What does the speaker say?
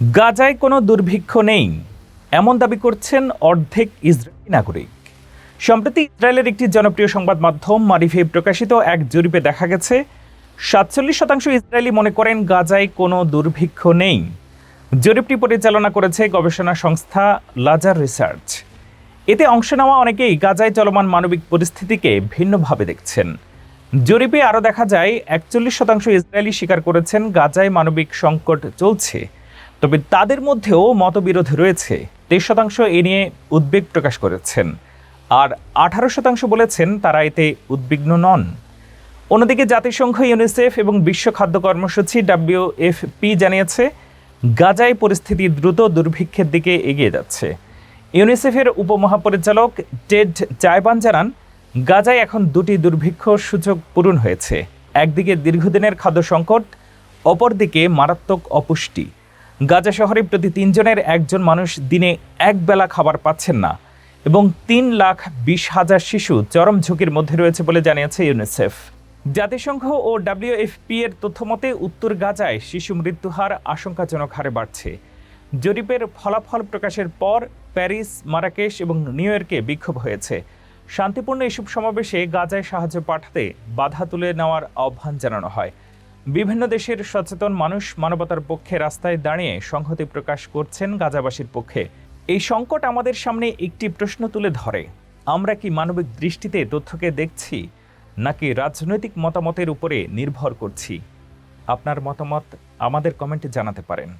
গাজায় কোনো দুর্ভিক্ষ নেই, এমন দাবি করছেন অর্ধেক ইসরায়েলি নাগরিক। সম্প্রতি ইসরায়েলের একটি জনপ্রিয় সংবাদ মাধ্যম মারিফে প্রকাশিত এক জরিপে দেখা গেছে, সাতচল্লিশ শতাংশ ইসরায়েলি মনে করেন গাজায় কোনো দুর্ভিক্ষ নেই। জরিপটি পরিচালনা করেছে গবেষণা সংস্থা লাজার রিসার্চ। এতে অংশ নেওয়া অনেকেই গাজায় চলমান মানবিক পরিস্থিতিকে ভিন্নভাবে দেখছেন। জরিপে আরও দেখা যায়, একচল্লিশ শতাংশ ইসরায়েলি স্বীকার করেছেন গাজায় মানবিক সংকট চলছে তবে তাদের মধ্যেও মতবিরোধ রয়েছে। তেইশ শতাংশ এ নিয়ে উদ্বেগ প্রকাশ করেছেন। আর আঠারো শতাংশ বলেছেন তারা এতে উদ্বিগ্ন নন। অন্যদিকে জাতিসংঘ, ইউনিসেফ এবং বিশ্ব খাদ্য কর্মসূচি ডাব্লিউএফপি জানিয়েছে, গাজায় পরিস্থিতি দ্রুত দুর্ভিক্ষের দিকে এগিয়ে যাচ্ছে। ইউনিসেফের উপমহাপরিচালক টেড চাইবান জানান, গাজায় এখন দুটি দুর্ভিক্ষ সূচক পূরণ হয়েছে। একদিকে দীর্ঘদিনের খাদ্য সংকট, অপরদিকে মারাত্মক অপুষ্টি। গাজা শহরে প্রতি তিনজনের একজন মানুষ দিনে এক বেলা খাবার পাচ্ছেন না এবং তিন লাখ বিশ হাজার শিশু চরম ঝুঁকির মধ্যে রয়েছে বলে জানিয়েছে ইউনিসেফ। জাতিসংঘ ও ডাব্লিউএফপি এর তথ্যমতে উত্তর গাজায় শিশু মৃত্যুহার আশঙ্কাজনক হারে বাড়ছে। জরিপের ফলাফল প্রকাশের পর প্যারিস, মারাকেশ এবং নিউ ইয়র্কে বিক্ষোভ হয়েছে। শান্তিপূর্ণ এসব সমাবেশে গাজায় সাহায্য পাঠাতে বাধা তুলে নেওয়ার আহ্বান জানানো হয়। বিভিন্ন দেশের সচেতন মানুষ মানবতার পক্ষে রাস্তায় দাঁড়িয়ে সংহতি প্রকাশ করছেন গাজাবাসীর পক্ষে। এই সংকট আমাদের সামনে একটি প্রশ্ন তুলে ধরে। আমরা কি মানবিক দৃষ্টিতে তথ্যকে দেখছি, নাকি রাজনৈতিক মতামতের উপরে নির্ভর করছি? আপনার মতামত আমাদের কমেন্টে জানাতে পারেন।